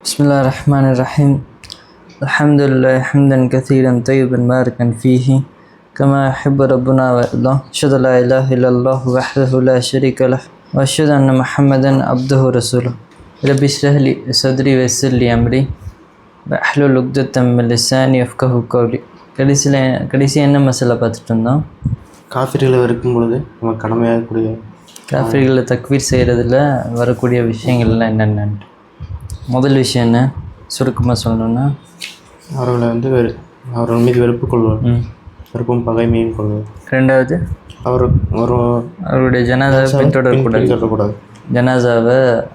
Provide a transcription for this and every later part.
بسم الله الرحمن الرحيم الحمد لله حمدا كثيرا طيبا باركا فيه كما يحب ربنا ويرضى أشهد لا إله إلا الله وحده لا شريك له وأشهد أن محمدا عبده ورسوله ربي اشرح لي صدري ويسر لي أمري وأحلل عقدة من لساني يفقه قولي கடைசியில் கடைசி என்ன மசாலா பார்த்துட்டு இருந்தோம் காஃபிரிகளை இருக்கும் பொழுது நம்ம கடமையாக கூடிய காஃபிரிகளை தக்வீர் செய்கிறதுல வரக்கூடிய விஷயங்கள்லாம் என்னென்னு முதல் விஷயம் என்ன? சுருக்கமாக சொல்லணும்னா? அவர்களை வந்து வெறு அவர்கள் மீது வெறுப்பு கொள்வது ம். வெறுப்பும் பகைமையும் கொள்வது ரெண்டாவது? அவர் ஒரு அவருடைய ஜனாதாவை பின்தொடரக்கூடாது. சொல்லக்கூடாது ஜனாசாவை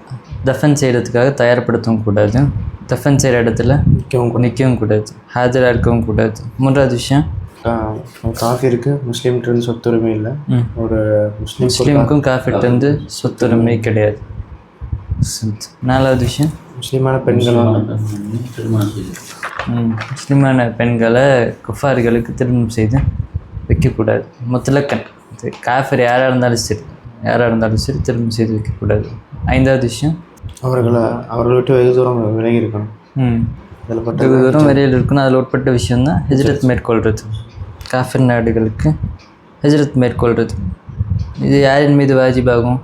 தஃபன் செய்கிறதுக்காக தயார்படுத்தவும் கூடாது. தஃபன் செய்கிற இடத்துல நிற்கவும் கூடாது. நிற்கவும் கூடாது. ஹாஜராக இருக்கவும் கூடாது. மூன்றாவது விஷயம்? கா- காஃபிருக்கு முஸ்லீம்கிட்ட சொத்துரிமை இல்லை. ஒரு முஸ்லீம் முஸ்லீமுக்கும் காஃபிட்ட வந்து சொத்துரிமை கிடையாது. நாலாவது விஷயம்? முஸ்லீமான பெண்கள். முஸ்லிமான பெண்களை குஃபார்களுக்கு திருமணம் செய்து வைக்கக்கூடாது. முத்தலக்கன். இது காஃபர் யாராக இருந்தாலும் சரி யாராக இருந்தாலும் சரி திருமணம் செய்து வைக்கக்கூடாது. ஐந்தாவது விஷயம். அவர்களை அவர்களை விட்டு வெகு தூரம் விலகி இருக்கணும். ம். இதில் பட்ட வெகு தூரம் வெளியில் இருக்கணும். அதில் உட்பட்ட விஷயம்தான் ஹிஜ்ரத் மேற்கொள்கிறது காஃபிர் நாடுகளுக்கு ஹிஜ்ரத் மேற்கொள்கிறது இது யாரின் மீது வாஜிபாகும்?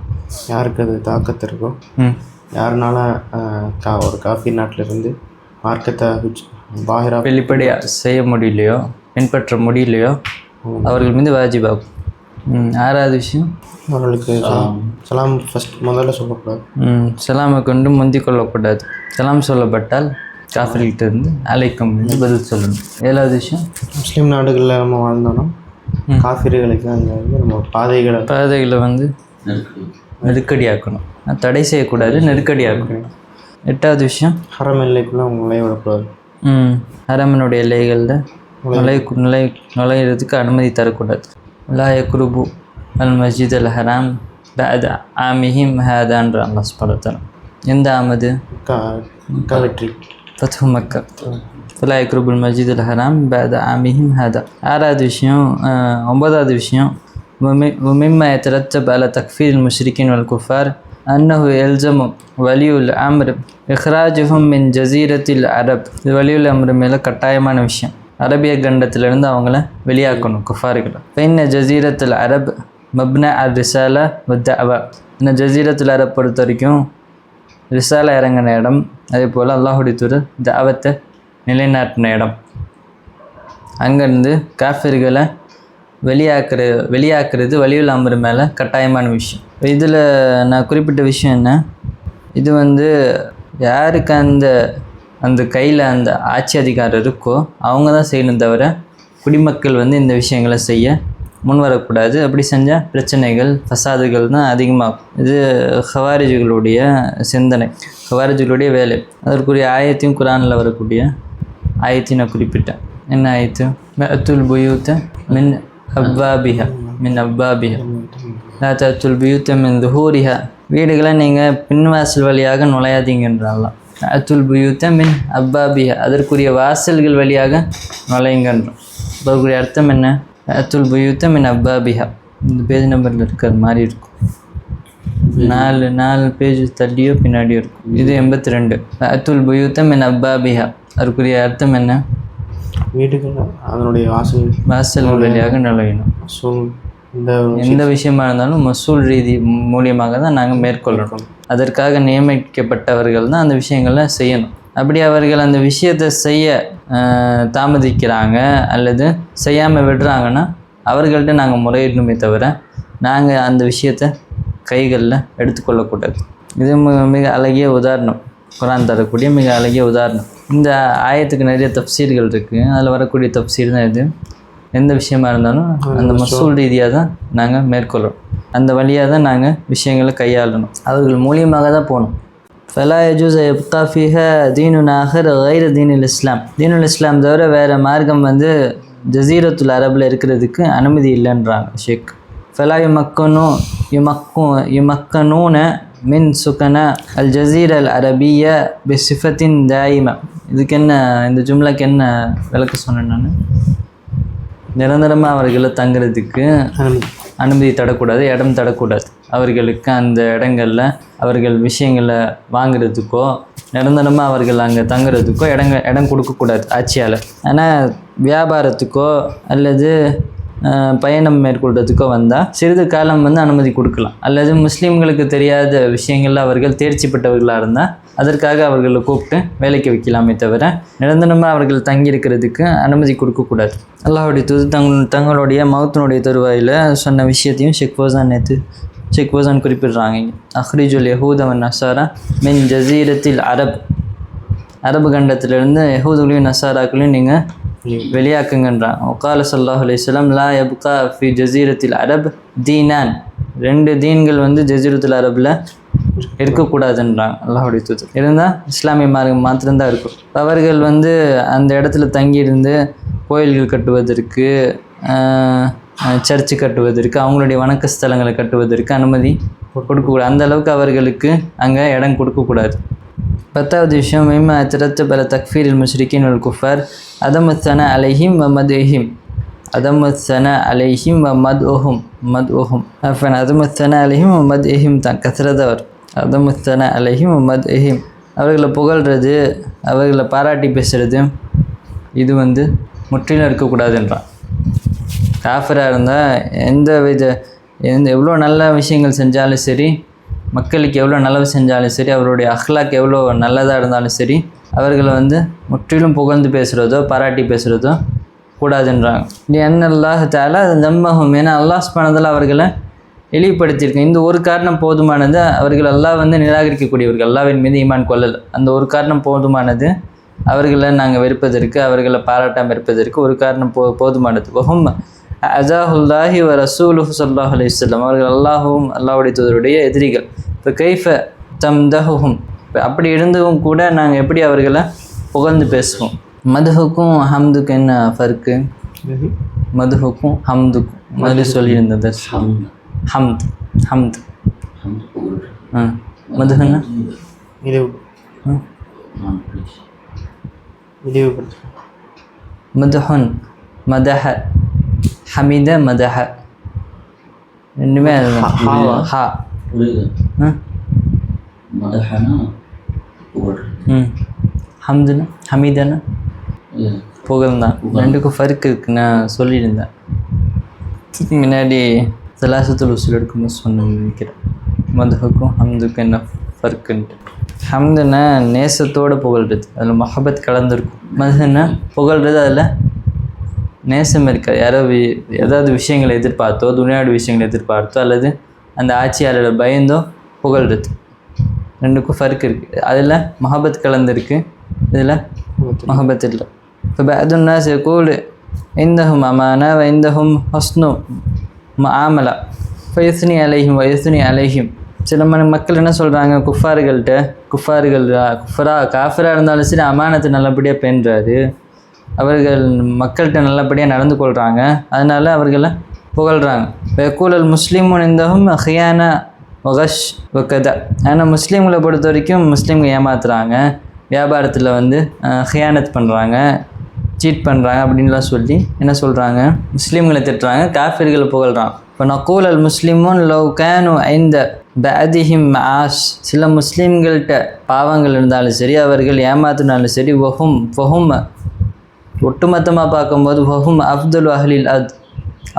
யாருக்கு அது தாக்கத்து இருக்கோ ம். யாருனால கா ஒரு காஃபி நாட்டிலிருந்து மார்க்கத்தை பாஹிரா வெளிப்படையாக செய்ய முடியலையோ பின்பற்ற முடியலையோ அவர்கள் மீது வாஜிபாகும் ம் ஆறாவது விஷயம்? அவர்களுக்கு சலாம். ஃபஸ்ட் முதல்ல சொல்லக்கூடாது. ம், சலாமை கொண்டு முந்திக் கொள்ளக்கூடாது. சலாம் சொல்லப்பட்டால் காஃபிர்கிட்ட இருந்து அழைக்கும் என்று பதில் சொல்லணும். ஏழாவது விஷயம்? முஸ்லீம் நாடுகளில் நம்ம வாழ்ந்தோம்னா காஃபிர்களுக்கு அங்கே வந்து நம்ம பாதைகளை பாதைகளை வந்து நெருக்கடியாக்கணும். தடை செய்யக்கூடாது நெருக்கடியாக்கணும். எட்டாவது விஷயம்? ஹரம் எல்லைக்குள்ளே அவங்க நுழைய விடக்கூடாது. ம் அரமனுடைய எல்லைகளில் நுழை நுழை நுழையிறதுக்கு அனுமதி தரக்கூடாது. லாய குருபு அல் மஸ்ஜித் அல் ஹராம் பேத் ஆமிஹிம் ஹேதான்ற அல்லா ஸ்பலத்தனம் எந்த ஆமது வெற்றி ஃபத்ஹு மக்கா. ஃபலா யக்ருபுல் மஸ்ஜித் அல் ஹராம் பேத் ஆமிஹிம் ஹேதா. ஆறாவது விஷயம் ஒன்பதாவது விஷயம் ومما يترتب على تكفير المشركين والكفار أنه يلزم ولي الأمر إخراجهم من جزيرة العرب இது வலியுல் அம்ர் மேலே கட்டாயமான விஷயம் அரபிய கண்டத்திலிருந்து அவங்கள வெளியாக்கணும் குஃபார்களை பின்ன ஜசீரத்துல் அரப் மப்ன அர் ரிசாலா வத்தவா இந்த ஜசீரத்துல் அரப் பொறுத்த வரைக்கும் ரிசாலா இறங்கின இடம் அதே போல் அல்லாஹுடைய தூதர் தாவத்தை நிலைநாட்டின இடம் அங்கேருந்து காஃபிர்களை வெளியாக்குற வெளியாக்குறது வலியுல் அமர் மேலே கட்டாயமான விஷயம். இதில் நான் குறிப்பிட்ட விஷயம் என்ன? இது வந்து யாருக்கு அந்த அந்த கையில் அந்த ஆட்சி அதிகாரம் இருக்கோ அவங்க தான் செய்யணும் தவிர குடிமக்கள் வந்து இந்த விஷயங்களை செய்ய முன் வரக்கூடாது. அப்படி செஞ்சால் பிரச்சனைகள் ஃபசாதுகள் தான் அதிகமாகும். இது ஹவாரிஜுகளுடைய சிந்தனை ஹவாரிஜுகளுடைய வேலை. அதற்குரிய ஆயத்தையும் குரானில் வரக்கூடிய ஆயத்தையும் நான் குறிப்பிட்டேன். என்ன ஆயத்து? அத்துல் புயூத்த மின் அப்பாபிஹா மின் அப்பாபிஹா லா பியூத்த மின் துஹூரிஹா வீடுகளை நீங்கள் பின்வாசல் வழியாக நுழையாதீங்கன்றாலாம் அத்துல் புயூத்த மின் அப்பாபிஹா அதற்குரிய வாசல்கள் வழியாக நுழையுங்கன்றோம் அதற்குரிய அர்த்தம் என்ன? அத்துல் புயூத்த மின் அப்பாபிஹா இந்த பேஜ் நம்பரில் இருக்கிற மாதிரி இருக்கும். நாலு நாலு பேஜ் தள்ளியோ பின்னாடியோ இருக்கும். இது எண்பத்தி ரெண்டு. அத்துல் புயூத்த மின் அப்பாபிஹா அதற்குரிய அர்த்தம் என்ன? வீடுகள் அதனுடைய வாசல் வாசல் வழியாக நுழையணும். சூழ் இந்த எந்த விஷயமா இருந்தாலும் மசூல் ரீதி மூலியமாக தான் நாங்கள் மேற்கொள்ளணும். அதற்காக நியமிக்கப்பட்டவர்கள் தான் அந்த விஷயங்களை செய்யணும். அப்படி அவர்கள் அந்த விஷயத்தை செய்ய தாமதிக்கிறாங்க அல்லது செய்யாமல் விடுறாங்கன்னா அவர்கள்ட்ட நாங்கள் முறையிடணுமே தவிர நாங்கள் அந்த விஷயத்தை கைகளில் எடுத்துக்கொள்ளக்கூடாது. இது மிக மிக அழகிய உதாரணம். குரான் தரக்கூடிய மிக அழகிய உதாரணம். இந்த ஆயத்துக்கு நிறைய தப்சீர்கள் இருக்குது அதில் வரக்கூடிய தப்சீர் தான் இது எந்த விஷயமா இருந்தாலும் அந்த மசூல் ரீதியாக தான் நாங்கள் மேற்கொள்கிறோம் அந்த வழியாக தான் நாங்கள் விஷயங்களை கையாளணும். அவர்கள் மூலியமாக தான் போகணும். ஃபலா யஜூஸ் தீனு நாகர் கைர தீனுல் இஸ்லாம். தீனுல் இஸ்லாம் தவிர வேறு மார்க்கம் வந்து ஜசீரத்துல் அரபில் இருக்கிறதுக்கு அனுமதி இல்லைன்றாங்க ஷேக். ஃபலா யுமக்கனு யுமக்கு யுமக்கனூன மின் சுகன அல் ஜசீர் அல் அரபிய பிசிஃபத்தின் தாயிம. இதுக்கு என்ன இந்த ஜும்லாக்கு என்ன விளக்க சொன்னேன் நான்? நிரந்தரமாக அவர்களை தங்குறதுக்கு அனுமதி. தரக்கூடாது இடம் தரக்கூடாது அவர்களுக்கு அந்த இடங்களில் அவர்கள் விஷயங்களை வாங்குறதுக்கோ நிரந்தரமாக அவர்கள் அங்கே தங்குறதுக்கோ இடங்க இடம் கொடுக்கக்கூடாது ஆட்சியாளர் ஆனால் வியாபாரத்துக்கோ அல்லது பயணம் மேற்கொள்றதுக்கோ வந்தால் சிறிது காலம் வந்து அனுமதி கொடுக்கலாம். அல்லது முஸ்லீம்களுக்கு தெரியாத விஷயங்களில் அவர்கள் தேர்ச்சி பெற்றவர்களாக இருந்தால் அதற்காக அவர்களை கூப்பிட்டு வேலைக்கு வைக்கலாமே தவிர நிரந்தரமாக அவர்கள் தங்கியிருக்கிறதுக்கு அனுமதி கொடுக்கக்கூடாது அல்லாஹுடைய தூது தங் தங்களுடைய மௌத்தினுடைய தருவாயில் சொன்ன விஷயத்தையும் ஷெக் ஃபோசான் நேற்று ஷெக் ஃபோசான் குறிப்பிடுறாங்க. அஹ்ரிஜுல் யஹூதவன் நசாரா மின் ஜசீரத்தில் அரப் அரபு கண்டத்திலிருந்து யஹூதுகளையும் நசாராக்களையும் நீங்கள் வெளியாக்குங்கன்றான். ஒகால சல்லாஹ் அலிஸ்லாம் லா எப்கா ஃபி ஜசீரத்தில் அரப் தீனான். ரெண்டு தீன்கள் வந்து ஜசீரத்தில் அரபில் இருக்கக்கூடாதுன்றாங்க அல்லாஹுடைய தூதர். இருந்தால் இஸ்லாமிய மார்க்கம் மாத்திரம்தான் இருக்கும். அவர்கள் வந்து அந்த இடத்துல தங்கியிருந்து கோயில்கள் கட்டுவதற்கு சர்ச்சு கட்டுவதற்கு அவங்களுடைய வணக்க ஸ்தலங்களை கட்டுவதற்கு அனுமதி கொடுக்கக்கூடாது. அந்த அளவுக்கு அவர்களுக்கு அங்கே இடம் கொடுக்கக்கூடாது. பத்தாவது விஷயம் மிம்மா திரத்து பல தக்ஃபீர் முஷ்ரிக்கின் வல் குஃபர் அதமுத்தன அலைஹிம் வ மதுஹிம் அதமுத்தன அலைஹிம் வ மத் ஓஹும் அஃபன் அதமுத்தன அலைஹிம் மத் எஹிம் தான் கசரதவர் அதமுத்தன அலைஹிம் மத் எஹிம் அவர்களை புகழ்றது அவர்களை பாராட்டி பேசுறது இது வந்து முற்றிலும் இருக்கக்கூடாதுன்றான் காஃபராக இருந்தால் எந்த வித எந்த எவ்வளோ நல்ல விஷயங்கள் செஞ்சாலும் சரி மக்களுக்கு எவ்வளோ நல்லது செஞ்சாலும் சரி அவருடைய அஹ்லாக் எவ்வளோ நல்லதாக இருந்தாலும் சரி அவர்களை வந்து முற்றிலும் புகழ்ந்து பேசுகிறதோ பாராட்டி பேசுகிறதோ கூடாதுன்றாங்க. நீ என்ன தால அது நம்பகம் ஏன்னா அல்லாஹ் ஸ்பானதில் அவர்களை இழிவுபடுத்தியிருக்கேன் இந்த ஒரு காரணம் போதுமானது அவர்கள் எல்லாம் வந்து நிராகரிக்கக்கூடியவர்கள் அல்லாவின் மீது ஈமான் கொள்ளல். அந்த ஒரு காரணம் போதுமானது அவர்களை நாங்கள் வெறுப்பதற்கு அவர்களை பாராட்டாமல் இருப்பதற்கு ஒரு காரணம் போ போதுமானது. வஹும் அஜாஹுல்லாஹி வ ரசூலுஹு ஸல்லல்லாஹு அலைஹி வஸல்லம். அவர்கள் அல்லாஹுவும் அல்லாஹ்வுடைய தூதருடைய எதிரிகள். இப்போ கைஃப தம்தஹும் இப்போ அப்படி இருந்தும் கூட நாங்கள் எப்படி அவர்களை புகழ்ந்து பேசுவோம்? மதுஹுக்கும் ஹம்துக்கும் என்ன ஃபர்க்கு? மதுஹுக்கும் ஹம்துக்கும். முதல்ல சொல்லியிருந்தது. ஹம்த். ஹம்த். ஆ. மதுஹன்னா? மதுஹன். மதஹ. ஹமித மதஹ. ரெண்டுமே? ஹா. ம். ஹம்துனா? ஹமீதனா? இல்லை. புகழ் தான். ரெண்டுக்கும் ஃபர்க் இருக்கு நான் சொல்லியிருந்தேன். முன்னாடி சலாசத்துல் உசூல் எடுக்கும்போது சொன்னேன் நினைக்கிறேன். மதுஹுக்கும் ஹம்துக்கும் என்ன ஃபர்க்குன்ட்டு. ஹம்துனா நேசத்தோடு புகழ்றது. அதில் மொஹபத் கலந்துருக்கும். மதுன்னா புகழ்றது அதில் நேசம் இருக்காது யாரோ ஏதாவது விஷயங்களை எதிர்பார்த்தோ துணியாடு விஷயங்களை எதிர்பார்த்தோ அல்லது அந்த ஆட்சியாளரோட பயந்தோ புகழ்றது ரெண்டுக்கும் ஃபர்க் இருக்குது அதில் மஹபத் கலந்துருக்கு. இதில் மஹபத் இல்லை இப்போ பேதுன்னாஸ் கூடு இந்தஹும் அமானா இந்தஹும் ஹஸ்னு ஆமலா ஃபயசுனி அலைஹிம் வயசுனி அலைஹிம். சில மன மக்கள் என்ன சொல்கிறாங்க குஃபார்கள்கிட்ட குஃபார்கள் குஃபரா காஃபராக இருந்தாலும் சரி அமானத்தை நல்லபடியாக பெண்றாரு. அவர்கள் மக்கள்கிட்ட நல்லபடியாக நடந்து கொள்கிறாங்க அதனால் அவர்களை புகழ்கிறாங்க வெக்கூலல் முஸ்லீமுன் இந்தவும் ஹியானா ஒகஷ் ஒக்கத ஆனால் முஸ்லீம்களை பொறுத்த வரைக்கும் முஸ்லீம்கள் ஏமாத்துறாங்க. வியாபாரத்தில் வந்து ஹியானத் பண்ணுறாங்க சீட் பண்ணுறாங்க அப்படின்லாம் சொல்லி என்ன சொல்கிறாங்க முஸ்லீம்களை திட்டுறாங்க காஃபிர்களை புகழ்கிறான் இப்போ நக்கூல் அல் முஸ்லீமும் லவ் கேனு ஐந்த பேதிஹிம் ஆஷ் சில முஸ்லீம்கள்கிட்ட பாவங்கள் இருந்தாலும் சரி அவர்கள் ஏமாத்தினாலும் சரி ஒஹும் ஒஹும் ஒட்டுமொத்தமாக பார்க்கும்போது வஹும் அப்துல் அஹ்லில் அத்.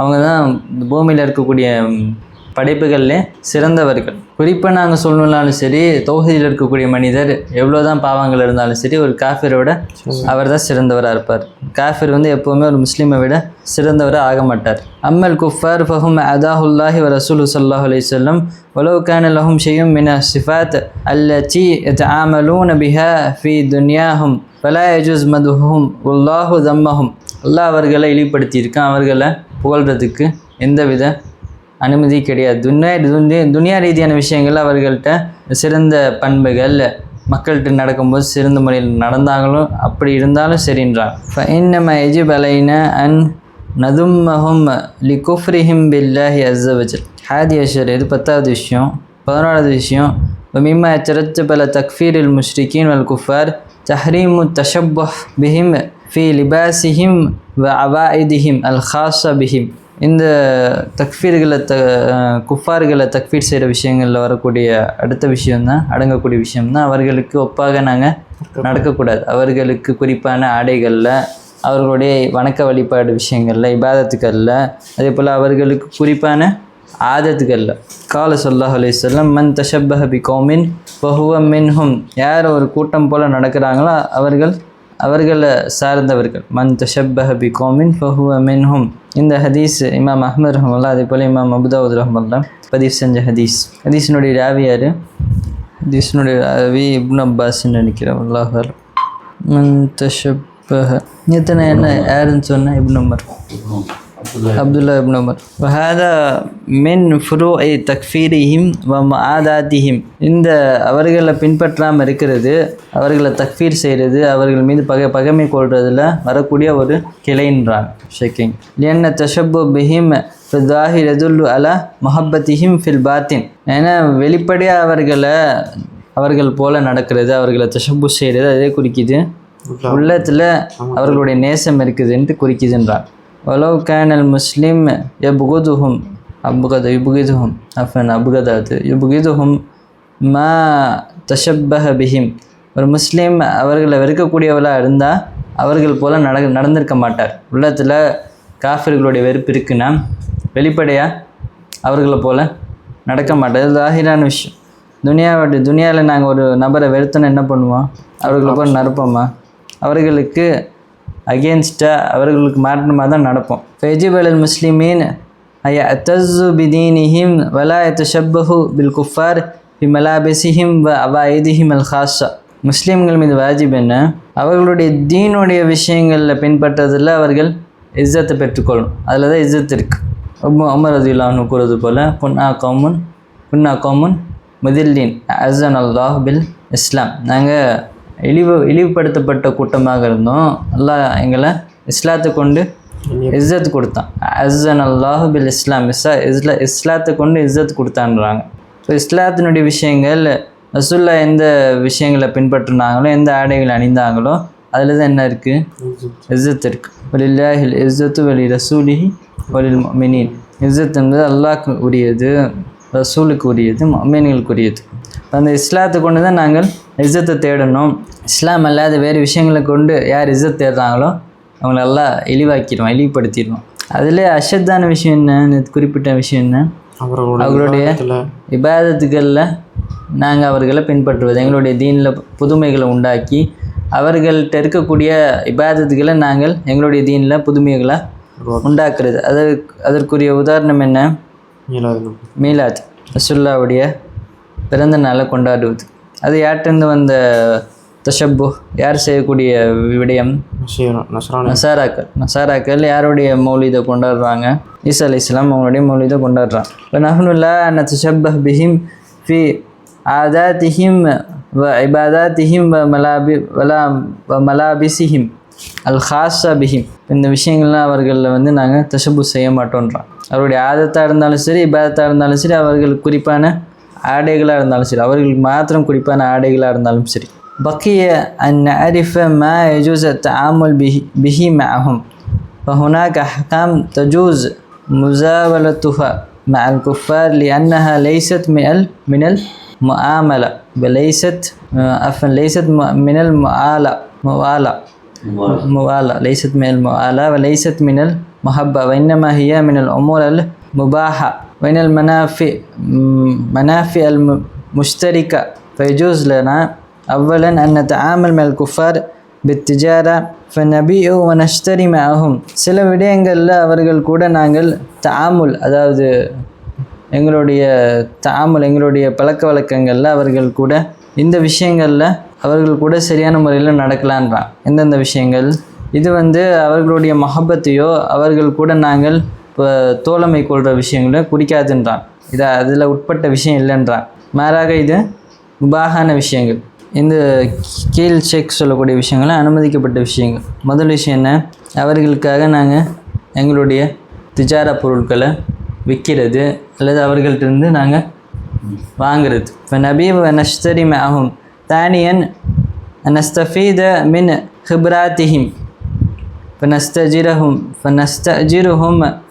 அவங்க தான் பூமியில் இருக்கக்கூடிய படைப்புகளில் சிறந்தவர்கள். குறிப்பாக நாங்கள் சொல்லணும்னாலும் சரி தொகுதியில் இருக்கக்கூடிய மனிதர் எவ்வளோ தான் பாவங்கள் இருந்தாலும் சரி ஒரு காஃபிரோட அவர் தான் சிறந்தவராக இருப்பார். காஃபிர் வந்து எப்போவுமே ஒரு முஸ்லீமை விட சிறந்தவராக ஆக மாட்டார். அம்மல் குஃபார் ஃபஹும் அதாஹுல்லாஹி வ ரசூல் சல்லாஹ் அலி சொல்லம் உலவு லஹும் ஷெய்யும் மின சிஃபாத் அல்ல சி ஆமலூன் பிஹா ஃபி துன்யாஹும். ஃபலா யஜூஸ் மதுஹும் உல்லாஹு தம்மஹும் அல்லாஹ் அவர்களை இழிப்படுத்தியிருக்கான் அவர்களை புகழ்கிறதுக்கு எந்தவித அனுமதி கிடையாது. துன்யா துன்யா துனியா ரீதியான விஷயங்கள் அவர்கள்ட்ட சிறந்த பண்புகள். மக்கள்கிட்ட நடக்கும்போது சிறந்த முறையில் நடந்தாங்களும் அப்படி இருந்தாலும் சரின்றாங்க இன்னம எஜிப் அலைன அன் நதும்மஹும் லி குஃப்ரிஹிம் பில்லாஹி அஸ்ஸவஜல் ஹாதி அஷர் இது பத்தாவது விஷயம். பதினோராவது விஷயம். மிம்மா எச்சரத்து பல தக்ஃபீரில் முஷ்ரிகீன் வல் குஃபார் تحريم التشبه بهم في لباسهم وعوائدهم الخاصة بهم இந்த தக்ஃபீர்களை த குஃபார்களை தக்ஃபீர் செய்கிற விஷயங்களில் வரக்கூடிய அடுத்த விஷயம்தான் அடங்கக்கூடிய விஷயம்தான் அவர்களுக்கு ஒப்பாக நாங்கள் நடக்கக்கூடாது அவர்களுக்கு குறிப்பான ஆடைகளில் அவர்களுடைய வணக்க வழிபாடு விஷயங்களில் இபாதத்துக்களில் அதே போல் அவர்களுக்கு குறிப்பான ஆதத்துகளில் கால சொல்லாஹ் அலையம் மன் தஷப்பஹ பி கோமின் பஹுவ மின்ஹும். யார் ஒரு கூட்டம் போல் நடக்கிறாங்களோ? அவர்கள் அவர்களை சார்ந்தவர்கள். மன் தஷப்பஹ பி பஹுவ ஃபஹுவ மின்ஹும். இந்த ஹதீஸ் இமாம் அஹமது ரஹமல்லா அதே போல் இமாம் அபுதாவுத் ரஹமல்லா பதிவு செஞ்ச ஹதீஸ். ஹதீஸினுடைய ராவி யார்? ஹதீஸினுடைய ராவி இப்னு அப்பாஸ்ன்னு நினைக்கிறேன். அல்லாஹர் மன் தஷப்பஹ. இத்தனை என்ன? யாருன்னு சொன்னால் Ibn Umar. Abdullah Ibn Umar வஹாதா மின் ஃபுரூ ஐ தக்ஃபீரிஹிம் வ ஆதாதிஹிம் இந்த அவர்களை பின்பற்றாமல் இருக்கிறது அவர்களை தக்ஃபீர் செய்கிறது அவர்கள் மீது பகை பகைமை கொள்றதில் வரக்கூடிய ஒரு கிளைன்றான் ஷேக்கிங் என்ன தஷபு பிஹிம் ஃபிதாஹி ரதுல்லு அலா மொஹப்பத்திஹிம் ஃபில் பாத்தின். ஏன்னா வெளிப்படையாக அவர்களை அவர்கள் போல நடக்கிறது அவர்களை தஷப்பு செய்கிறது அதே குறிக்குது. உள்ளத்தில் அவர்களுடைய நேசம் இருக்குதுன்ட்டு குறிக்குதுன்றான். வலவ் கேனல் முஸ்லீம் எப்குதுஹும் அப்கது யுபுகிதுஹும் அஃபன் அப்கதாது யுபுகிதுஹும் மா தஷப்பஹ பிஹிம் ஒரு முஸ்லீம் அவர்களை வெறுக்கக்கூடியவளாக இருந்தால் அவர்கள் போல் நட நடந்திருக்க மாட்டார். உள்ளத்தில் காஃபிர்களுடைய வெறுப்பு இருக்குன்னா வெளிப்படையாக அவர்களை போல் நடக்க மாட்டார். இது தாகிரான விஷயம். துனியாவோட துனியாவில் நாங்கள் ஒரு நபரை வெறுத்தனை என்ன பண்ணுவோம்? அவர்களை போல் நடப்போமா அவர்களுக்கு அகேன்ஸ்டாக அவர்களுக்கு மாற்றமாக தான் நடப்போம் ஃபெஜிப் அல் முஸ்லிமீன் ஐய அத்தஸு பிதீனிஹிம் வலா எத்தஷப்பஹு பில் குஃபார் பி மலாபிசிஹிம் வ அவாயிதிஹிம் அல் ஹாஸா முஸ்லீம்கள் மீது வாஜிப் என்ன? அவர்களுடைய தீனுடைய விஷயங்களில் பின்பற்றதில் அவர்கள் இஸ்ஸத்தை பெற்றுக்கொள்ளணும். அதில் தான் இஸ்ஸத் இருக்குது ரொம்ப அமர் அதில்லான்னு கூறுவது போல் குன்னா கவுமுன் குன்னா கவுமுன் முதல்லீன் அசன் அல்லாஹ் பில் இஸ்லாம். நாங்கள் இழிவு இழிவுபடுத்தப்பட்ட கூட்டமாக இருந்தோம். அல்லாஹ் எங்களை இஸ்லாத்தை கொண்டு இஸ்ஸத் கொடுத்தான். அசன் அல்லாஹ் பில் இஸ்லாம். இஸ்லா இஸ்லா இஸ்லாத்தை கொண்டு இஸ்ஸத் கொடுத்தான்றாங்க. ஸோ இஸ்லாத்தினுடைய விஷயங்கள் ரசுல்லா எந்த விஷயங்களை பின்பற்றினாங்களோ எந்த ஆடைகளை அணிந்தாங்களோ அதில் தான் என்ன இருக்குது இஸ்ஸத் இருக்குது வலில்லாஹில் இஸ்ஸத்து வலி ரசூலிஹி வலில் மினின் இஸ்ஸத் என்பது அல்லாஹ்க்கு உரியது ரசூலுக்கு உரியது மீன்களுக்கு உரியது. அந்த இஸ்லாத்தை கொண்டு தான் நாங்கள் இஸ்ஸத்தை தேடணும். இஸ்லாம் அல்லாத வேறு விஷயங்களை கொண்டு யார் இஸ்ஸத் தேடுறாங்களோ அவங்கள எல்லாம் இழிவாக்கிடுவோம் இழிவுபடுத்திடுவோம் அதில் அஷத்தான விஷயம் என்ன? குறிப்பிட்ட விஷயம் என்ன? அவர்களுடைய இபாதத்துகளில் நாங்கள் அவர்களை பின்பற்றுவது எங்களுடைய தீனில் புதுமைகளை உண்டாக்கி அவர்கள்ட்ட இருக்கக்கூடிய இபாதத்துகளை நாங்கள் எங்களுடைய தீனில் புதுமைகளை உண்டாக்குறது. அது அதற்குரிய உதாரணம் என்ன? நபி. மீலாத். ரசுல்லாவுடைய பிறந்த நாளை கொண்டாடுவது. அது யார்கிட்டருந்து வந்த தஷப்பு? யார் செய்யக்கூடிய விடயம்? நசாராக்கள். நசாராக்கள் யாருடைய மௌலிதை கொண்டாடுறாங்க? ஈசா அலி இஸ்லாம் அவங்களுடைய மௌலிதை கொண்டாடுறாங்க இப்போ நஹ்னுல்லா அன்ன தஷப்பஹ் பிஹிம் ஃபி ஆதாத்திஹிம் வ இபாதாத்திஹிம் வ மலாபி வலா வ மலாபிசிஹிம். அல் ஹாஸா பிஹிம். இந்த விஷயங்கள்லாம் அவர்களில் வந்து நாங்கள் தஷப்பு செய்ய மாட்டோன்றோம் அவருடைய ஆதத்தாக இருந்தாலும் சரி இபாதத்தாக இருந்தாலும் சரி அவர்களுக்கு குறிப்பான ஆடைகளாக இருந்தாலும் சரி அவர்களுக்கு மாத்திரம் குறிப்பான ஆடைகளாக இருந்தாலும் சரி بقي أن نعرف ما يجوز التعامل به, به معهم فهناك أحكام تجوز مزاولتها مع الكفار لأنها ليست من ال- من المعاملة بل ليست آه، عفوا ليست م- من المعالة موالة موالة ليست من الموالة وليست من المحبة وإنما هي من الأمور المباحة وإن المنافع م- منافع المشتركة فيجوز لنا أولا أن نتعامل مع الكفار بالتجارة فنبيع ونشتري معهم சில விடயங்களில் அவர்கள் கூட நாங்கள் தாமுல் அதாவது எங்களுடைய தாமுல் எங்களுடைய பழக்க வழக்கங்களில் அவர்கள் கூட இந்த விஷயங்களில் அவர்கள் கூட சரியான முறையில் நடக்கலான்றான் எந்தெந்த விஷயங்கள் இது வந்து அவர்களுடைய மஹப்பத்தையோ அவர்கள் கூட நாங்கள் இப்போ தோழமை கொள்கிற விஷயங்களை குறிக்காதுன்றான் இதை அதில் உட்பட்ட விஷயம் இல்லைன்றான். மாறாக இது முபாகான விஷயங்கள். இந்த கீழ் செக் சொல்லக்கூடிய விஷயங்கள அனுமதிக்கப்பட்ட விஷயங்கள். முதல் விஷயம் என்ன? அவர்களுக்காக நாங்கள் எங்களுடைய திஜாரா பொருட்களை விற்கிறது அல்லது அவர்கள்ட்டிருந்து நாங்கள் வாங்கிறது. இப்போ நபீப் நஷ்தரி ஆகும் தானியன் நஸ்தஃபீத மின் ஹிப்ராத்திஹிம். இப்போ நஸ்தஜிரஹும். இப்போ நஸ்தஜிருஹும்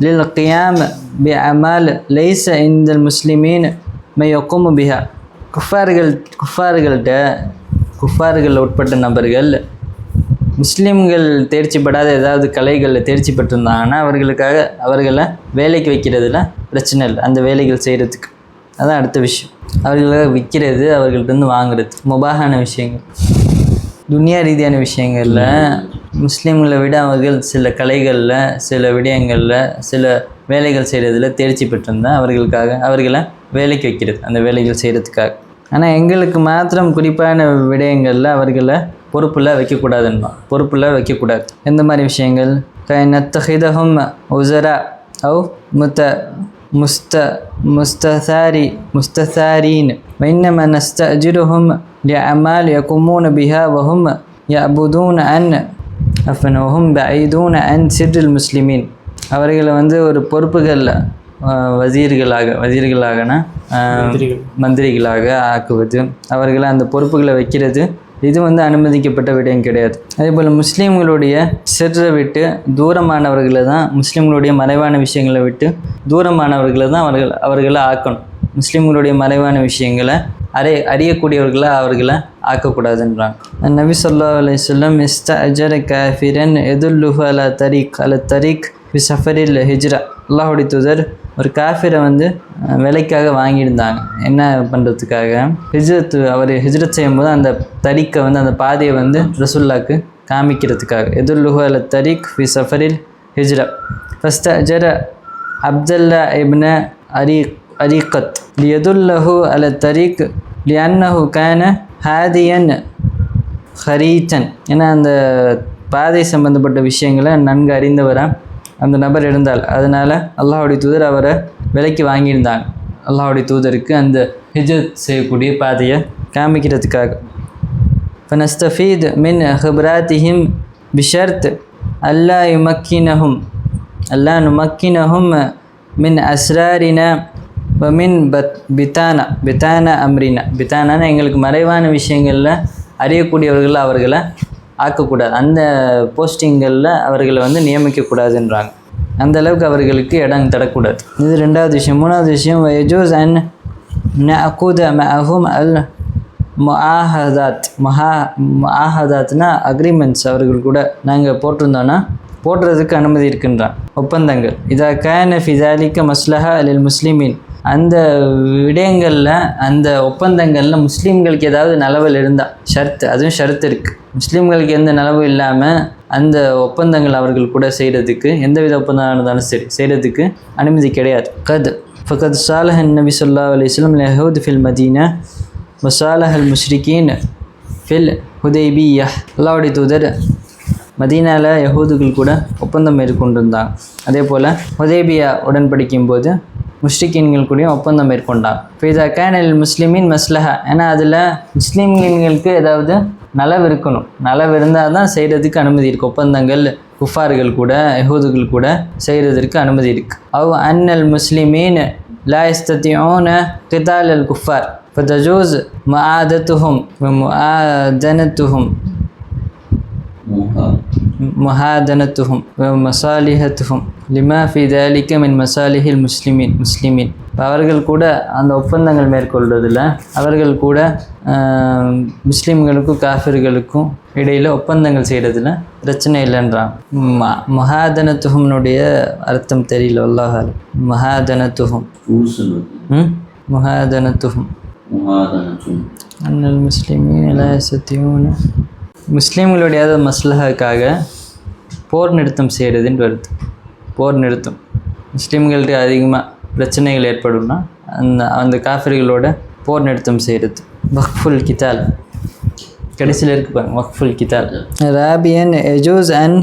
للقيام بأعمال ليس عند المسلمين ما يقوم بها குஃபார்கள் குஃபார்கள்ட்ட குஃபார்கள் உட்பட்ட நபர்கள் முஸ்லீம்கள் தேர்ச்சி பெறாத ஏதாவது கலைகளில் தேர்ச்சி பெற்றிருந்தாங்கன்னா அவர்களுக்காக அவர்களை வேலைக்கு வைக்கிறதுல பிரச்சனை இல்லை அந்த வேலைகள் செய்கிறதுக்கு அதான் அடுத்த விஷயம் அவர்களுக்காக விற்கிறது அவர்கள்ட்ட வாங்குறது முபாகான விஷயங்கள் துனியா ரீதியான விஷயங்களில் முஸ்லீம்களை விட அவர்கள் சில கலைகளில் சில விடயங்களில் சில வேலைகள் செய்கிறதுல தேர்ச்சி பெற்றிருந்தா அவர்களுக்காக அவர்களை வேலைக்கு வைக்கிறது அந்த வேலைகள் செய்கிறதுக்காக ஆனால் எங்களுக்கு மாத்திரம் குறிப்பான விடயங்களில் அவர்களை பொறுப்பில் வைக்கக்கூடாதுன்னா பொறுப்பில் வைக்கக்கூடாது எந்த மாதிரி விஷயங்கள் நத்தஹிதஹும் உசரா அவு முத்த முஸ்த முஸ்தசாரி முஸ்தசாரீன் وإنما نستأجرهم لأعمال يقومون بها وهم يعبدون عن அஃபனோஹும் பைதூன் அண்ட் சிட்ரில் முஸ்லிமீன் அவர்களை வந்து ஒரு பொறுப்புகளில் வசீர்களாக வசீர்களாகனா மந்திரிகளாக ஆக்குவது அவர்களை அந்த பொறுப்புகளை வைக்கிறது இது வந்து அனுமதிக்கப்பட்ட விடயம் கிடையாது. அதே போல் முஸ்லீம்களுடைய சிறை விட்டு தூரமானவர்களை தான் முஸ்லீம்களுடைய மறைவான விஷயங்களை விட்டு தூரமானவர்களை தான் அவர்கள் அவர்களை ஆக்கணும். முஸ்லீம்களுடைய மறைவான விஷயங்களை அறிய அறியக்கூடியவர்களை அவர்களை ஆக்கக்கூடாதுன்றாங்க. நபி சொல்லா அலையம் இஸ்த அஜர காஃபிரன் எதுல்லுஹு அல தரீக் அல தரீக் பி சஃபரில் ஹிஜ்ரா அல்லாஹுடைய தூதர் ஒரு காஃபிரை வந்து விலைக்காக வாங்கியிருந்தாங்க. என்ன பண்ணுறதுக்காக ஹிஜ்ரத் அவர் ஹிஜ்ரத் செய்யும்போது அந்த தரிக்கை வந்து அந்த பாதையை வந்து ரசுல்லாக்கு காமிக்கிறதுக்காக எதுல்லுஹு அல தரீக் ஃபி சஃபரில் ஹிஜ்ரா ஃபஸ்ட் அஜர அப்துல்லா இப்ன அரி அரிகத் லியதுல்லஹு அல தரீக் லியன்னஹு கேன ஹாதியன் ஹரீச்சன். ஏன்னா அந்த பாதை சம்பந்தப்பட்ட விஷயங்களை நன்கு அறிந்தவராக அந்த நபர் இருந்தால் அதனால் அல்லாஹுடைய தூதர் அவரை விலைக்கு வாங்கியிருந்தாங்க அல்லாஹுடைய தூதருக்கு அந்த ஹிஜத் செய்யக்கூடிய பாதையை காமிக்கிறதுக்காக. ஃபனஸ்தஃபீத் மின் ஹிம் பிஷர்த் அல்லா யுமக்கினஹும். அல்லா நுமக்கினஹும் மின் அஸ்ராரின மின் பத் பித்தானா பித்தான அம்ரினா. பித்தானான்னு எங்களுக்கு மறைவான விஷயங்களில் அறியக்கூடியவர்கள் அவர்களை ஆக்கக்கூடாது. அந்த போஸ்டிங்களில் அவர்களை வந்து நியமிக்கக்கூடாதுன்றாங்க. அந்த அளவுக்கு அவர்களுக்கு இடம் தரக்கூடாது. இது ரெண்டாவது விஷயம். மூணாவது விஷயம் எஜூஸ் அண்ட் நகூத அஹும் அல் மஹாதாத் மஹா மஹாதாத்னா அக்ரிமெண்ட்ஸ் அவர்கள் கூட நாங்கள் போட்டிருந்தோன்னா போடுறதுக்கு அனுமதி இருக்கின்றான் ஒப்பந்தங்கள். இதா கேன் ஃபிதாலிக்க மஸ்லஹா அலில் முஸ்லீமின். அந்த விடயங்களில் அந்த ஒப்பந்தங்களில் முஸ்லீம்களுக்கு ஏதாவது நலவல் இருந்தால் ஷர்த்து அதுவும் ஷர்த்து இருக்குது முஸ்லீம்களுக்கு எந்த நலவும் இல்லாமல் அந்த ஒப்பந்தங்கள் அவர்கள் கூட செய்கிறதுக்கு எந்தவித ஒப்பந்தம் இருந்தாலும் சரி செய்கிறதுக்கு அனுமதி கிடையாது. கத் ஃபகத் சாலஹ் நபி சொல்லா அலிஸ்லம் லஹூத் ஃபில் மதீனா வசாலஹ் அல் முஷ்ரிகீன் ஃபில் ஹுதைபியா. அல்லாவுடைய தூதர் மதீனாவில் யஹூதுகள் கூட ஒப்பந்தம் மேற்கொண்டிருந்தாங்க அதே போல் உதேபியா உடன்படிக்கும் போது முஷ்டிகின்களுக்குடியும் ஒப்பந்தம் மேற்கொண்டார். ஃபிதா கேனல் முஸ்லீமின் மஸ்லஹா. ஏன்னா அதில் முஸ்லீம்களுக்கு ஏதாவது நலவு இருக்கணும். நலவு இருந்தால் தான் செய்கிறதுக்கு அனுமதி இருக்குது ஒப்பந்தங்கள் குஃபார்கள் கூட யகூதுகள் கூட செய்கிறதுக்கு அனுமதி இருக்குது அவ் அன்னல் முஸ்லீமின் லா இஸ்தத்தியோன கிதால் அல் குஃபார். இப்போ தஜூஸ் முஆதத்துஹும் முஆதனத்துஹும் முஹாதனத்துஹும் மசாலிஹத்துஹும் லிமா ஃபி தாலிக்க மின் மசாலிஹில் முஸ்லிமின் முஸ்லிமின் இப்போ அவர்கள் கூட அந்த ஒப்பந்தங்கள் மேற்கொள்வதில் அவர்கள் கூட முஸ்லிம்களுக்கும் காஃபிர்களுக்கும் இடையில் ஒப்பந்தங்கள் செய்கிறதுல பிரச்சனை இல்லைன்றான் ம- முஹாதனத்துஹம்னுடைய அர்த்தம் தெரியல அல்லாஹால் முஹாதனத்துஹம். பூசுவது ம்? முஹாதனத்துஹம். முகாதனத்தும் அன்னல் முஸ்லிமீன் லா யஸ்தத்தியூன முஸ்லீம்களுடைய மஸ்லஹாக்காக போர் நிறுத்தம் செய்கிறதுன்னு வருது போர் நிறுத்தம். முஸ்லீம்கள்ட்ட அதிகமாக பிரச்சனைகள் ஏற்படும்னா அந்த அந்த காஃபிர்களோட போர் நிறுத்தம் செய்கிறது வக்ஃபுல் கிதால். கடைசியில் இருக்கு பாருங்க வக்ஃபுல் கிதால். ராபியன் எஜூஸ் அண்ட்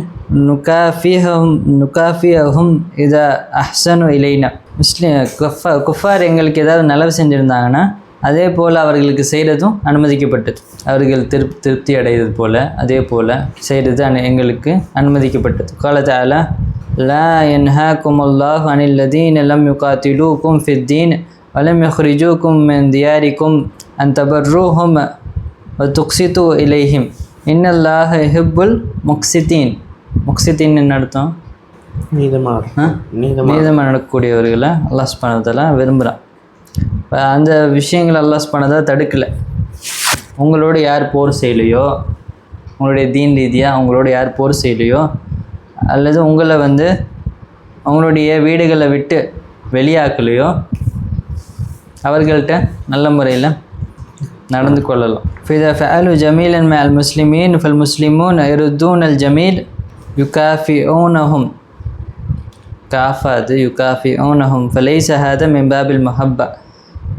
நுகாஃபிஹம் நுகாஃபியஹும் இதா அஹ்சனு இலைனா முஸ்லீம் குஃபா குஃபார் எங்களுக்கு ஏதாவது நலவு செஞ்சுருந்தாங்கன்னா அதே போல் அவர்களுக்கு செய்கிறதும் அனுமதிக்கப்பட்டது. அவர்கள் திருப் திருப்தி அடைவது போல் அதே போல் செய்கிறது அனு எங்களுக்கு அனுமதிக்கப்பட்டது. காலத்தால லா என்ஹாக்கும் அல்லாஹ் அனில்லதீன் எல்லாம் யுகாத்திலூக்கும் ஃபித்தீன் வலம் என் தியாரிக்கும் அன் தபர்ரூஹும் துக்சித்து இலைஹிம் இன்னல்லாஹ் ஹிப்புல் முக்சித்தீன் முக்சித்தீன் என்ன அர்த்தம்? நீதமாக நீதமாக நடக்கக்கூடியவர்களை அல்லாஹ் ஸ்பானத்தில் விரும்புகிறான் அந்த விஷயங்கள் அல்லாஸ் பண்ணதை தடுக்கலை. உங்களோட யார் போர் செய்யலையோ உங்களுடைய தீன் ரீதியாக அவங்களோட யார் போர் செய்யலையோ அல்லது உங்களை வந்து அவங்களுடைய வீடுகளை விட்டு வெளியாக்கலையோ அவர்கள்ட்ட நல்ல முறையில் நடந்து கொள்ளலாம். ஃபிதா ஃபேலு ஜமீல் அன் மேல் முஸ்லிமீன் ஃபல் முஸ்லிமூன் இருதூன் அல் ஜமீல் யுகாஃபி ஓனஹும் காஃபாது யுகாஃபி ஓனஹும் ஃபலை சஹாத மெம்பாபில் மஹப்பா.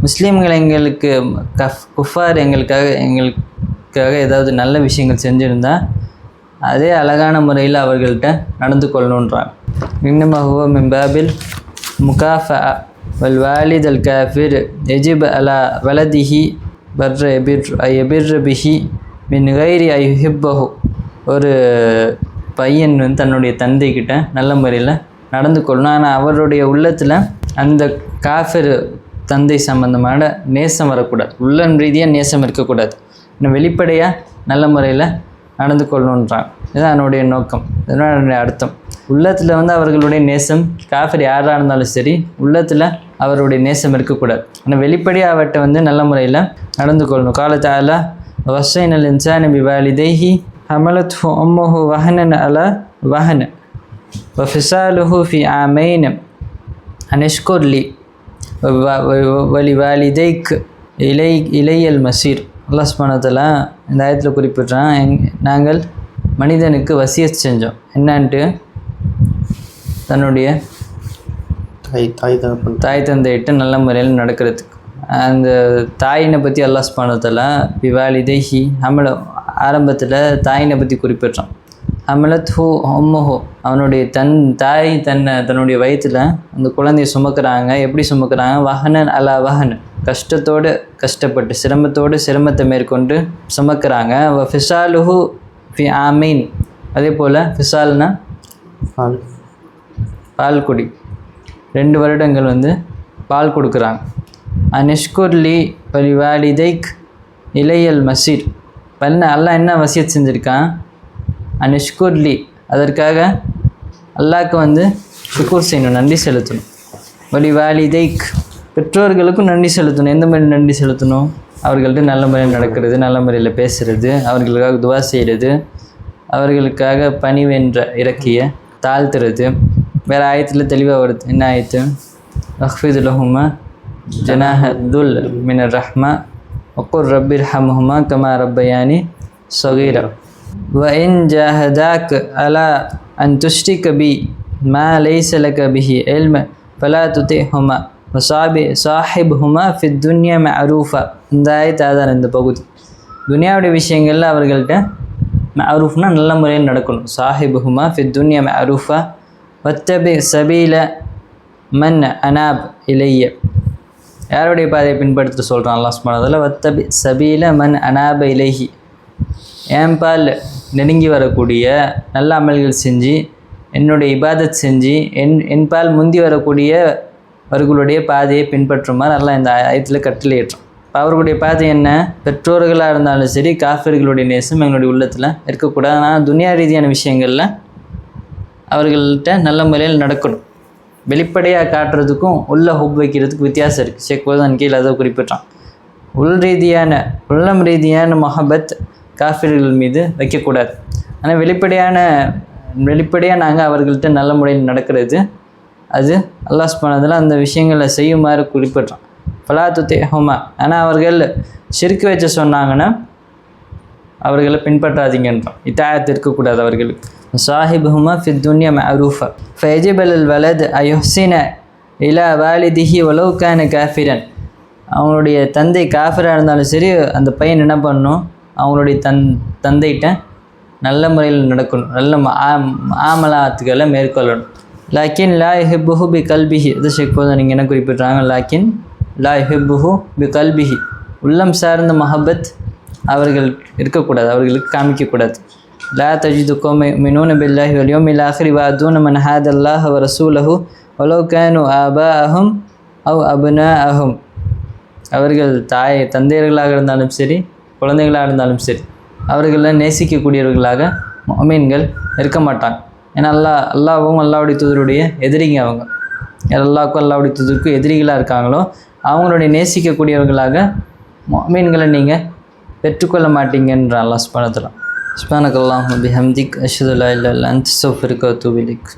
முஸ்லீம்கள் எங்களுக்கு கஃப் குஃபார் எங்களுக்காக எங்களுக்காக ஏதாவது நல்ல விஷயங்கள் செஞ்சுருந்தா அதே அழகான முறையில் அவர்கள்ட்ட நடந்து கொள்ளணுன்றாங்க. இன்னமாக ஹுவ முகாஃபா வல் வாலித் அல் காஃபிர் எஜிப் அலா வலதிஹி பர்ர எபிர் எபிர் பிஹி மின் கைரி ஐ ஹிப்பஹு ஒரு பையன் வந்து தன்னுடைய தந்தைக்கிட்ட நல்ல முறையில் நடந்து கொள்ளணும். ஆனால் அவருடைய உள்ளத்தில் அந்த காஃபிர் தந்தை சம்மந்தமான நேசம் வரக்கூடாது. உள்ளன் ரீதியாக நேசம் இருக்கக்கூடாது. இன்னும் வெளிப்படையாக நல்ல முறையில் நடந்து கொள்ளணுன்றாங்க. இதுதான் என்னுடைய நோக்கம். இதுதான் என்னுடைய அர்த்தம். உள்ளத்தில் வந்து அவர்களுடைய நேசம் காஃபர் யாராக இருந்தாலும் சரி உள்ளத்தில் அவருடைய நேசம் இருக்கக்கூடாது. ஆனால் வெளிப்படையாக அவர்கிட்ட வந்து நல்ல முறையில் நடந்து கொள்ளணும். காலத்தால வசைன் அல் இன்சான் பிவாலிதைஹி ஹமலத் ஹோ அம்மஹு வஹனன் அல வஹன வஃபிசாலுஹு ஃபி ஆ ஆமைன். அனிஷ்குர்லி. வலி வாலிதைக் இலை இலையல் மசீர். அல்லாஹ் ஸ்மானத்தில் இந்த ஆயத்தில் குறிப்பிட்றான் எங் நாங்கள் மனிதனுக்கு வசிய செஞ்சோம். என்னான்ட்டு? தன்னுடைய தாய் தாய் தகப்பன். தாய் தந்தையிட்ட நல்ல முறையில் நடக்கிறதுக்கு. அந்த தாயினை பற்றி அல்லாஹ் ஸ்மானத்தில் விவாலிதை ஹி நம்மளை ஆரம்பத்தில் தாயினை பற்றி குறிப்பிட்றோம் ஹமலத் ஹூ ஹொம்மஹோ அவனுடைய தன் தாய் தன்னை தன்னுடைய வயிற்றில் அந்த குழந்தையை சுமக்கிறாங்க. எப்படி சுமக்கிறாங்க? வஹனன் அலா வஹன். கஷ்டத்தோடு கஷ்டப்பட்டு சிரமத்தோடு சிரமத்தை மேற்கொண்டு சுமக்கிறாங்க. வ ஃபிசாலுஹு ஃபி ஆமீன். அதே போல் ஃபிசால்னா பால். பால் குடி. ரெண்டு வருடங்கள் வந்து பால் கொடுக்குறாங்க. அனிஷ்குர்லி பலிவாலிதைக் இலையல் மசீர் பண்ண அல்லாஹ் என்ன வசியத் செஞ்சுருக்கான்? அண்ட் ஷுக்குர்லி அதற்காக அல்லாக்கு வந்து ஷுக்கூர் செய்யணும் நன்றி செலுத்தணும். வழி வாலிதைக் பெற்றோர்களுக்கும் நன்றி செலுத்தணும். எந்த மாதிரி நன்றி செலுத்தணும்? அவர்கள்ட்ட நல்ல முறையில் நடக்கிறது நல்ல முறையில் பேசுகிறது அவர்களுக்காக துவா செய்கிறது அவர்களுக்காக பணிவென்ற இறக்கிய தாழ்த்துறது. வேறு ஆயத்தில் தெளிவாக வருது. என்ன ஆயத்து? அஹ்ஃபிதுலஹுமா ஜனாஹதுல் மினர் ரஹ்மா ஒக்கூர் ரப்பிர் ஹம்ஹுமா கமா ரப்பயானி சொகீரா. وإن جاهداك على أن تشرك بي ما ليس لك به علم فلا تطعهما وصاحب صاحبهما في الدنيا معروفا இந்த ஆயத்து அதான் இந்த பகுதி துனியாவுடைய விஷயங்களில் அவர்கள்ட்ட மஅரூஃப்னா நல்ல முறையில் நடக்கணும் சாஹிபுஹுமா ஃபி துன்யா மஅரூஃபா வத்தபி சபீல மன் அனாப் இலைய யாருடைய பாதையை பின்பற்ற சொல்கிறான் அல்லாஹ் சுப்ஹானஹு வ தஆலா வத்தபி சபீல மன் அனாப இலைஹி ஏன்பால் நெருங்கி வரக்கூடிய நல்ல அமல்கள் செஞ்சு என்னுடைய இபாதத் செஞ்சு என் என்பால் முந்தி வரக்கூடிய அவர்களுடைய பாதையை பின்பற்றுமாறு நல்லா இந்த ஆயத்தில் கட்டளையிட்டோம் இப்போ அவர்களுடைய பாதை என்ன? பெற்றோர்களாக இருந்தாலும் சரி காஃபிர்களுடைய நேசம் எங்களுடைய உள்ளத்தில் இருக்கக்கூடாது. ஆனால் துனியா ரீதியான விஷயங்களில் அவர்கள்ட்ட நல்ல முறையில் நடக்கணும். வெளிப்படையாக காட்டுறதுக்கும் உள்ள ஹுப் வைக்கிறதுக்கும் வித்தியாசம் இருக்குது ஷேக் போதான் கீழே அதை குறிப்பிட்டான். உள் ரீதியான உள்ளம் ரீதியான மொஹபத் காஃபிர்கள் மீது வைக்கக்கூடாது. ஆனால் வெளிப்படையான வெளிப்படையாக நாங்கள் அவர்கள்ட்ட நல்ல முறையில் நடக்கிறது. அது அல்லாஸ் பண்ணதில் அந்த விஷயங்களை செய்யுமாறு குறிப்பிட்றான். பலாத்து ஹோமா ஆனால் அவர்கள் சிரிக்க வச்ச சொன்னாங்கன்னா அவர்களை பின்பற்றாதீங்கன்றான். இத்தாயத்து இருக்கக்கூடாது அவர்களுக்கு. சாஹிபுஹுமா ஃபி துன்யா மரூஃபா ஃபயஜிப் அல் வலத் அயுஹ்சின இலா வாலிதிஹி திஹி கான காஃபிரன். அவங்களுடைய தந்தை காஃபிராக இருந்தாலும் சரி அந்த பையன் என்ன பண்ணும்? அவங்களுடைய தன் தந்தைகிட்ட நல்ல முறையில் நடக்கணும். நல்ல ஆமலாத்துக்களை மேற்கொள்ளணும். லாக்கின் லா ஹிப்புஹு பி கல்பிஹி இது ஷேக் நீங்கள் என்ன குறிப்பிட்றாங்க? லாக்கின் லா ஹிப்புஹு பி கல்பிஹி உள்ளம் சார்ந்த மஹபத் அவர்கள் இருக்கக்கூடாது. அவர்களுக்கு காமிக்கக்கூடாது. லா தஜிது கோமை மினூன பில்லாஹி வலியோம் ஆஹ்ரி வாதூன மன் ஹாத் அல்லாஹ் வ ரசூலஹு வலோ கேனு அபா அஹும் அவ் அபுனா அஹும் அவர்கள் தாய் தந்தையர்களாக இருந்தாலும் சரி குழந்தைகளாக இருந்தாலும் சரி அவர்களை நேசிக்கக்கூடியவர்களாக மீன்கள் இருக்க மாட்டாங்க. ஏன்னா அல்லா அல்லாவும் அல்லாவுடைய தூதருடைய எதிரிங்க அவங்க. யார் அல்லாவுக்கும் அல்லாவுடைய தூதருக்கும் எதிரிகளாக இருக்காங்களோ அவங்களுடைய நேசிக்கக்கூடியவர்களாக மீன்களை நீங்கள் பெற்றுக்கொள்ள மாட்டீங்கன்ற அல்லா சுபானத்தில் சுபானக்கல்லாம் பிஹம்திக் அஷதுல்லா இல்லா அன்த் சௌஃபிரிக் தூவிலிக்